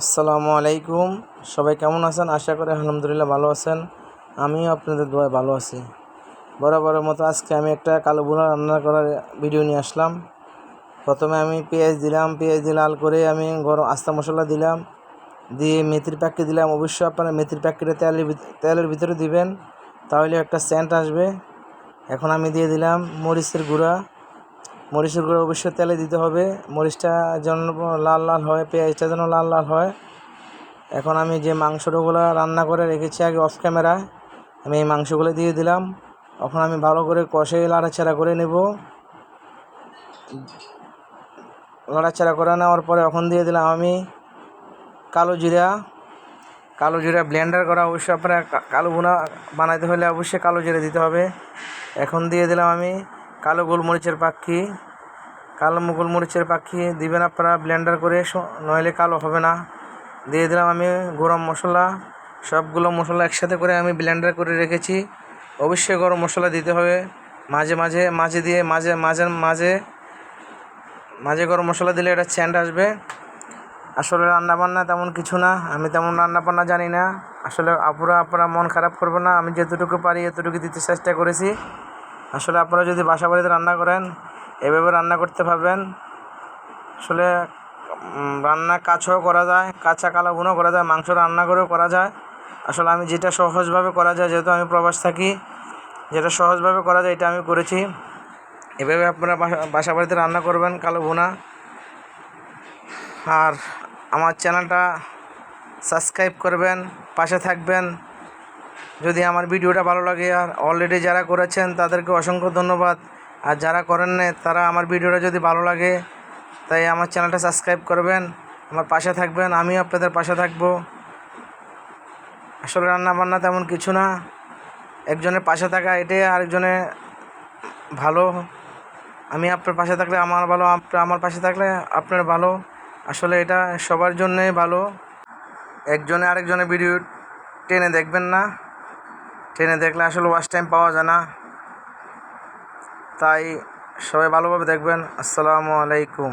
আসসালামু আলাইকুম। সবাই কেমন আছেন? আশা করি আলহামদুলিল্লাহ ভালো আছেন। আমিও আপনাদের দোয়ায় ভালো আছি। বরাবরের মতো আজকে আমি একটা কালো বুনা রান্না করার ভিডিও নিয়ে আসলাম। প্রথমে আমি পেঁয়াজ দিলাম, পেঁয়াজ দিয়ে লাল করে আমি গরম আস্তা মশলা দিলাম। দিয়ে মেথির প্যাকেট দিলাম। অবশ্যই আপনারা মেথির প্যাকেটে তেলের তেলের ভিতরে দিবেন, তাহলে একটা সেন্ট আসবে। এখন আমি দিয়ে দিলাম মরিচের গুঁড়া। মরিচের গুঁড়ো অবশ্যই তেলে দিতে হবে। মরিচটা যেন লাল লাল হয়, পেঁয়াজটা যেন লাল লাল হয়। এখন আমি যে মাংসগুলো রান্না করে রেখেছি আগে অফ ক্যামেরায় আমি এই মাংসগুলো দিয়ে দিলাম। এখন আমি ভালো করে কষে লাড়াচাড়া করে নেব। লাড়াচাড়া করে নেওয়ার পরে এখন দিয়ে দিলাম আমি কালো জিরা। কালো জিরা ব্লেন্ডার করা অবশ্যই আপনারা কালো গুঁড়া বানাইতে হলে অবশ্যই কালো জিরা দিতে হবে। এখন দিয়ে দিলাম আমি কালো গোলমরিচের পাখি, কালো গোলমরিচের পাখি দিবেন আপনারা ব্লেন্ডার করে নইলে কালো হবে না। দিয়ে দিলাম আমি গরম মশলা। সবগুলো মশলা একসাথে করে আমি ব্লেন্ডার করে রেখেছি। অবশ্যই গরম মশলা দিতে হবে। মাঝে মাঝে মাঝে দিয়ে, মাঝে মাঝে মাঝে মাঝে গরম মশলা দিলে এটা স্যান্ড আসবে। আসলে রান্না বান্না তেমন কিছু না, আমি তেমন রান্না বান্না জানি না। আসলে আপুরা, আপনারা মন খারাপ করবে না, আমি যতটুকু পারি এতটুকু দিতে চেষ্টা করেছি। আসলে আপনারা যদি বাসা বাড়িতে রান্না করেন, এভাবে রান্না করতে পারবেন আসলে রান্না কাছেও করা যায়, কাঁচা কালো গুণও করা যায়, মাংস রান্না করেও করা যায়। আসলে আমি যেটা সহজভাবে করা যায়, যেহেতু আমি প্রবাস থাকি, যেটা সহজভাবে করা যায়, এটা আমি করেছি। এভাবে আপনারা বাসা বাড়িতে রান্না করবেন কালো ভুনা আর আমার চ্যানেলটা সাবস্ক্রাইব করবেন, পাশে থাকবেন। যদি আমার ভিডিওটা ভালো লাগে আর অলরেডি যারা করেছেন, তাদেরকে অসংখ্য ধন্যবাদ। আর যারা করেন না তারা আমার ভিডিওটা যদি ভালো লাগে, তাই আমার চ্যানেলটা সাবস্ক্রাইব করবেন, আমার পাশে থাকবেন, আমিও আপনাদের পাশে থাকব। আসলে রান্না বান্না তেমন কিছু না, একজনের পাশে থাকা এটাই আরেকজনে ভালো। আমি আপনার পাশে থাকলে আমার ভালো আপনার আমার পাশে থাকলে আপনার ভালো। আসলে এটা সবার জন্যই ভালো। একজনে আরেকজনের ভিডিও টেনে দেখবেন না। টেনে দেখলে আসলে ওয়াশ টাইম পাওয়া যায় না। তাই সবাই ভালোভাবে দেখবেন। আসসালামু আলাইকুম।